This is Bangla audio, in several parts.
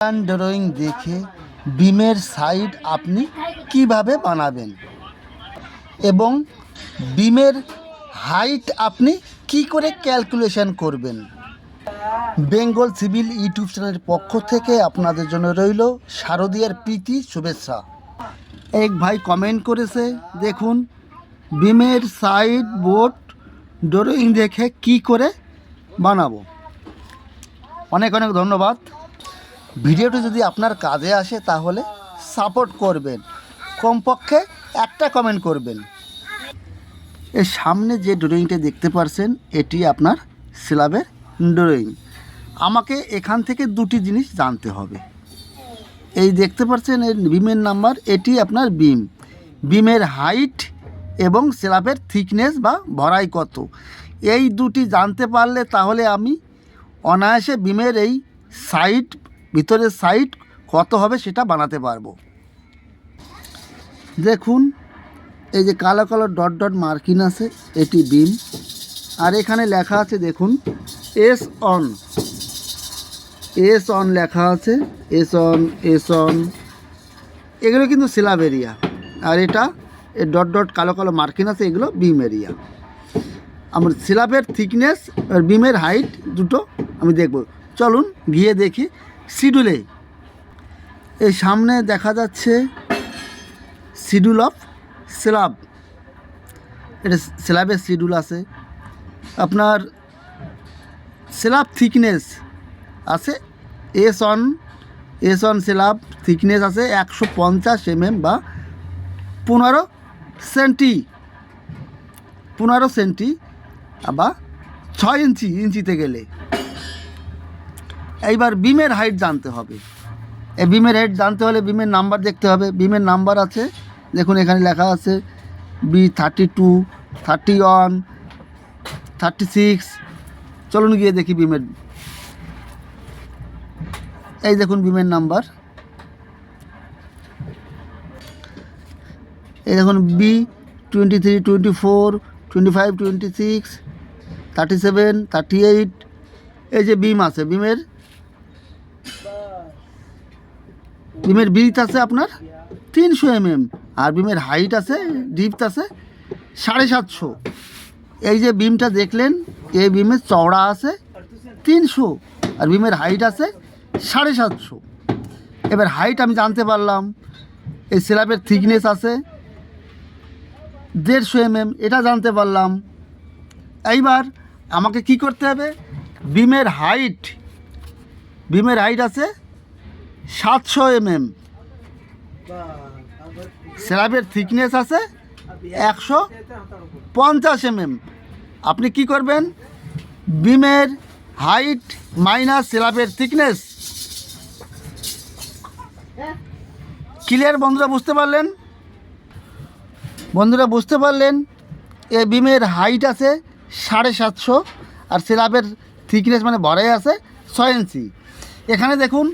প্ল্যান ড্রয়িং দেখে বিমের সাইড আপনি কীভাবে বানাবেন? এবং বিমের হাইট আপনি কি করে ক্যালকুলেশন করবেন? বেঙ্গল সিভিল ইউটিউব চ্যানেলের পক্ষ থেকে আপনাদের জন্য রইল শারদীয়ার প্রীতি শুভেচ্ছা। এক ভাই কমেন্ট করেছে, দেখুন, বিমের সাইড বোর্ড ড্রয়িং দেখে কি করে বানাবো? অনেক অনেক ধন্যবাদ। ভিডিওটি যদি আপনার কাজে আসে তাহলে সাপোর্ট করবেন। কমপক্ষে একটা কমেন্ট করবেন। এর সামনে যে ড্রয়িংটা দেখতে পারছেন, এটি আপনার স্ল্যাবের ড্রয়িং আমাকে এখান থেকে দুটি জিনিস জানতে হবে। এই দেখতে পাচ্ছেন এর বিমের নাম্বার এটি আপনার বিম। বিমের হাইট এবং স্ল্যাবের থিকনেস বা ভরাই কত। এই দুটি জানতে পারলে তাহলে আমি অনায়াসে বিমের এই সাইড ভিতরের সাইড কত হবে সেটা বানাতে পারব। দেখুন, এই যে কালো কালো ডট ডট মার্কিন আছে, এটি বিম আর এখানে লেখা আছে, দেখুন এস অন এস অন লেখা আছে এস অন এস অন এগুলো কিন্তু স্ল্যাব এরিয়া আর এটা ডট ডট কালো কালো মার্কিন আছে, এগুলো বিম এরিয়া আমার স্ল্যাবের থিকনেস আর বিমের হাইট দুটো আমি দেখব। চলুন, গিয়ে দেখি শিডিউলে এই সামনে দেখা যাচ্ছে শিডিউল অফ স্ল্যাব এটা স্ল্যাবের শিডিউল আছে। আপনার স্ল্যাব থিকনেস আছে। As on as on slab thickness আছে একশো পঞ্চাশ এমএম বা পনেরো সেন্টি পনেরো সেন্টি বা ছয় ইঞ্চি, ইঞ্চিতে গেলে। এইবার বিমের হাইট জানতে হবে। এই বিমের হাইট জানতে হলে বিমের নাম্বার দেখতে হবে। বিমের নাম্বার আছে, দেখুন এখানে লেখা আছে B thirty two thirty one thirty six চলুন গিয়ে দেখি বিমের। এই দেখুন বিমের নাম্বার এই দেখুন B twenty three twenty four twenty five twenty six thirty seven thirty eight এই যে বিম আছে, বিমের বিমের বিট আছে আপনার তিনশো এমএম আর বিমের হাইট আছে ডিপথ আছে সাড়ে সাতশো। এই যে বিমটা দেখলেন, এই বিমের চওড়া আছে তিনশো আর বিমের হাইট আছে সাড়ে সাতশো। এবার হাইট আমি জানতে পারলাম, এই স্ল্যাবের থিকনেস আছে দেড়শো এমএম এটা জানতে পারলাম। এইবার আমাকে কি করতে হবে? বিমের হাইট বিমের হাইট আছে সাতশো এমএম স্ল্যাবের থিকনেস আছে একশো পঞ্চাশ এমএম আপনি কি করবেন? বিমের হাইট মাইনাস স্ল্যাবের থিকনেস ক্লিয়ার বন্ধুরা, বুঝতে পারলেন? বন্ধুরা, বুঝতে পারলেন? এ বিমের হাইট আছে সাড়ে সাতশো আর স্ল্যাবের থিকনেস মানে ভরাই আছে ছয় ইঞ্চি। এখানে দেখুন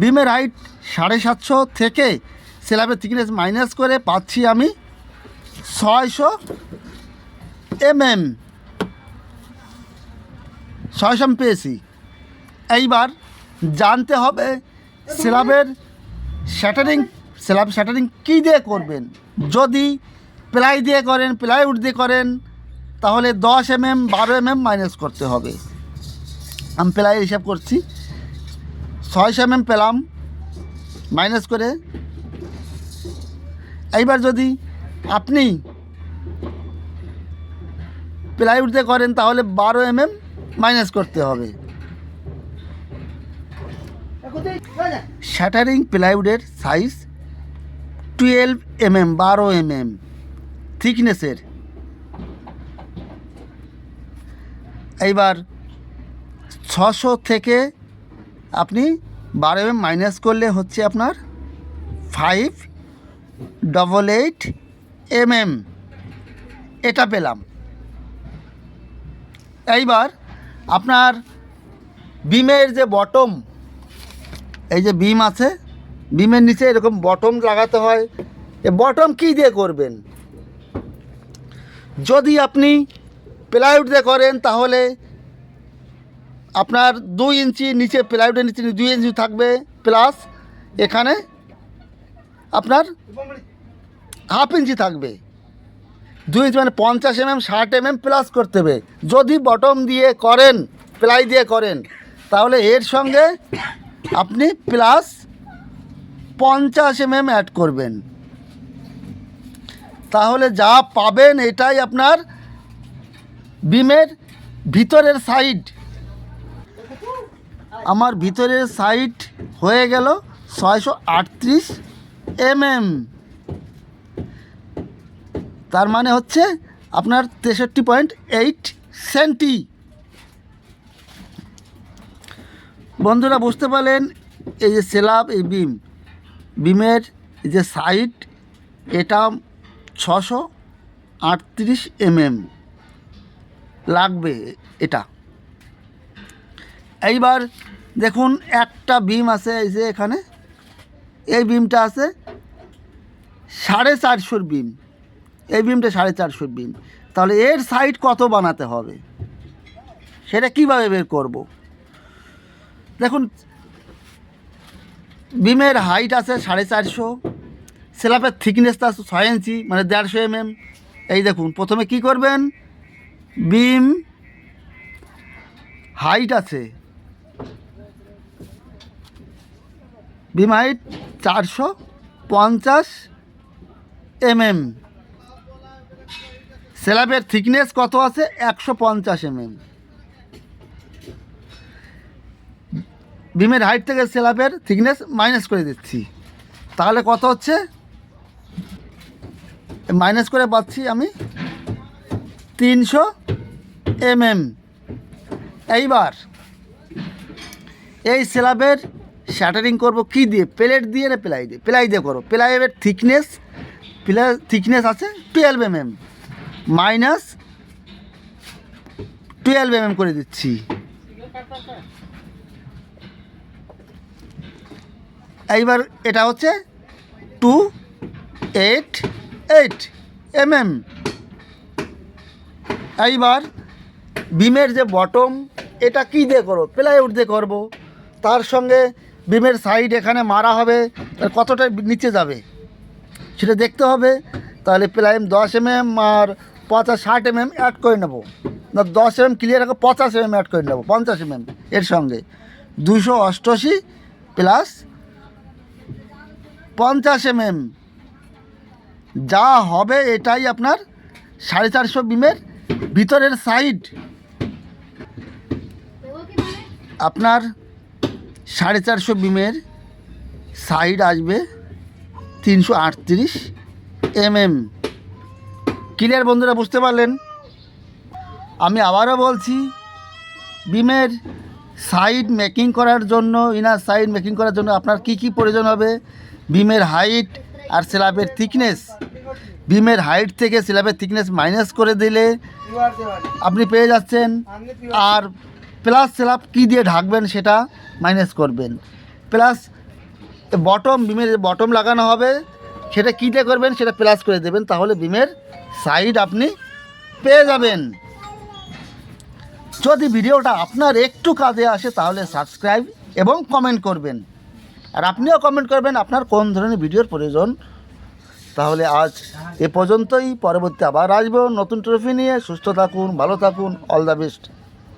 বিমের হাইট সাড়ে সাতশো থেকে স্ল্যাবের থিকনেস মাইনাস করে পাচ্ছি আমি ছয়শো এমএম। ছয়শো আমি পেয়েছি। এইবার জানতে হবে স্ল্যাবের শ্যাটারিং স্ল্যাব শ্যাটারিং কী দিয়ে করবেন? যদি প্লাই দিয়ে করেন প্লাইউড দিয়ে করেন, তাহলে দশ এমএম, বারো এমএম মাইনাস করতে হবে। আমি প্লাই হিসাব করছি। ছয়শো এমএম পেলাম মাইনাস করে। এইবার যদি আপনি প্লাইউড দিয়ে করেন, তাহলে বারো এমএম মাইনাস করতে হবে। শ্যাটারিং প্লাইউডের সাইজ টুয়েলভ এম এম বারো এমএম থিকনেসের এইবার ছশো থেকে আপনি বারো এমএম মাইনাস করলে হচ্ছে আপনার five double eight M M এটা পেলাম। এইবার আপনার বিমের যে বটম এই যে বিম আছে, বিমের নিচে এরকম বটম লাগাতে হয়। এ বটম কী দিয়ে করবেন? যদি আপনি প্লাইউড দিয়ে করেন, তাহলে আপনার দুই ইঞ্চি নিচে প্লাইউডের নিচে দুই ইঞ্চি থাকবে প্লাস এখানে আপনার হাফ ইঞ্চি থাকবে। দুই ইঞ্চি মানে পঞ্চাশ এমএম ষাট এমএম প্লাস করতে হবে। যদি বটম দিয়ে করেন প্লাই দিয়ে করেন, তাহলে এর সঙ্গে আপনি প্লাস পঞ্চাশ এমএম অ্যাড করবেন। তাহলে যা পাবেন এটাই আপনার বিমের ভিতরের সাইড আমার ভিতরের সাইড হয়ে গেল ছয়শো আটত্রিশ এমএম। তার মানে হচ্ছে আপনার তেষট্টি পয়েন্ট এইট সেন্টি। বন্ধুরা, বুঝতে পারলেন এই যে সেলাব এই বিম। বিমের যে সাইড এটা ছশো আটত্রিশ এমএম। লাগবে এটা। এইবার দেখুন একটা বিম আছে এই যে এখানে। এই বিমটা আছে সাড়ে চারশোর বিম। এই বিমটা সাড়ে চারশোর বিম। তাহলে এর সাইড কত বানাতে হবে? সেটা কীভাবে বের করব? দেখুন, বিমের হাইট আছে সাড়ে চারশো স্ল্যাবের থিকনেসটা আছে ছয় ইঞ্চি মানে দেড়শো এমএম এই দেখুন, প্রথমে কি করবেন? বিম হাইট আছে বিম হাইট চারশো পঞ্চাশ এমএম। স্ল্যাবের থিকনেস কত আছে? একশো পঞ্চাশ এমএম। বিমের হাইট থেকে স্ল্যাবের থিকনেস মাইনাস করে দিচ্ছি। তাহলে কত হচ্ছে? মাইনাস করে পাচ্ছি আমি তিনশো এমএম। এইবার এই স্ল্যাবের শ্যাটারিং করব কি দিয়ে? প্লেট দিয়ে না প্লাই দিয়ে? প্লাই দিয়ে করো। প্লাইয়ের থিকনেস প্লাই থিকনেস আছে twelve MM minus twelve MM করে দিচ্ছি। এইবার এটা হচ্ছে two eight eight M M এইবার বিমের যে বটম এটা কি দিয়ে করব প্লাইউড দিয়ে করব। তার সঙ্গে বিমের সাইড এখানে মারা হবে কতটা নিচে যাবে? সেটা দেখতে হবে। তাহলে প্লাইম দশ এমএম আর পঞ্চাশ, ষাট এমএম অ্যাড করে নেব। না, দশ এমএম ক্লিয়ার রাখো পঞ্চাশ এমএম অ্যাড করে নেব, পঞ্চাশ এমএম এর সঙ্গে। দুশো অষ্টআশি প্লাস পঞ্চাশ এমএম যা হবে এটাই আপনার সাড়ে চারশো বিমের ভিতরের সাইড আপনার সাড়ে চারশো বিমের সাইড আসবে তিনশো আটত্রিশ এমএম। ক্লিয়ার বন্ধুরা, বুঝতে পারলেন? আমি আবারও বলছি, বিমের সাইড মেকিং করার জন্য ইনার সাইড মেকিং করার জন্য আপনার কি কি প্রয়োজন হবে? বিমের হাইট আর স্ল্যাবের থিকনেস বিমের হাইট থেকে স্ল্যাবের থিকনেস মাইনাস করে দিলে আপনি পেয়ে যাচ্ছেন। আর প্লাস স্ল্যাব কী দিয়ে ঢাকবেন সেটা মাইনাস করবেন। প্লাস বটম বিমের বটম লাগানো হবে, সেটা কী দিয়ে করবেন সেটা প্লাস করে দেবেন, তাহলে বিমের সাইড আপনি পেয়ে যাবেন। যদি ভিডিওটা আপনার একটু কাজে আসে, তাহলে সাবস্ক্রাইব এবং কমেন্ট করবেন। আর আপনিও কমেন্ট করবেন আপনার কোন ধরনের ভিডিওর প্রয়োজন। তাহলে আজ এ পর্যন্তই, পরবর্তী আবার আসব নতুন ট্রফি নিয়ে। সুস্থ থাকুন, ভালো থাকুন অল দ্য বেস্ট